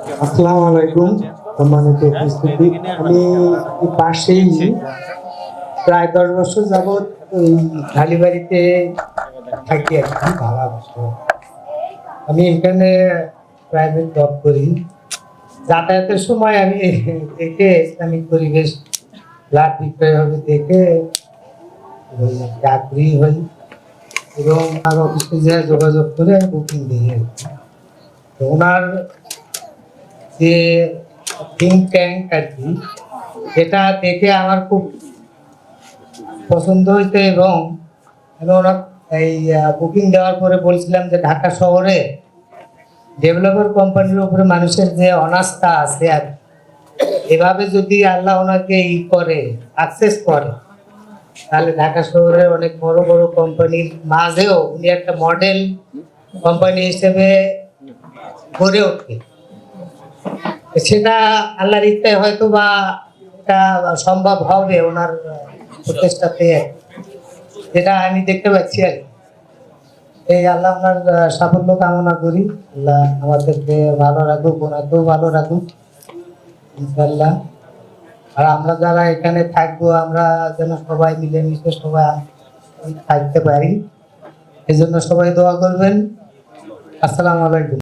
আসসালামু আলাইকুম, সম্মানিত উপস্থিতি। আমি পাশেই প্রায় দশ বছর যাবৎ ওই ঢালিবাড়িতে থাকি আর কি, ভাড়া বছর আমি এখানে প্রাইভেট জব করি। যাতায়াতের সময় আমি দেখে ইসলামিক পরিবেশ ব্লাড বিক্রয় হবে দেখে আগ্রহী হই এবং তার অফিসে যোগাযোগ করে বুকিং। তো ওনার যে থিঙ্ক ট্যাঙ্ক আর কি, এটা দেখে আমার খুব পছন্দ হইতে এবং আমি ওনার এই বুকিং দেওয়ার পরে বলছিলাম যে ঢাকা শহরে ডেভেলপার কোম্পানির উপরে মানুষের যে অনাস্থা আছে আর এভাবে যদি আল্লাহ ওনাকে ই করে সাকসেস করে, তাহলে ঢাকা শহরের অনেক বড় বড় কোম্পানির মাঝেও উনি একটা মডেল কোম্পানি হিসেবে গড়ে উঠবে সেটা আল্লাহর ইচ্ছায় হয়তো বা এটা সম্ভব হবে ওনার প্রচেষ্টাতে। যেটা আমি দেখতে পাচ্ছি আর। এই আল্লাহ ওনার সাফল্য কামনা করি। আল্লাহ আমাদেরকে ভালো রাখুক, ওনাকেও ভালো রাখুক ইনশাল্লাহ আর আমরা যারা এখানে থাকব, আমরা যেন সবাই মিলেমিশে সবাই থাকতে পারি। এজন্য সবাই দোয়া করবেন। আসসালামু আলাইকুম।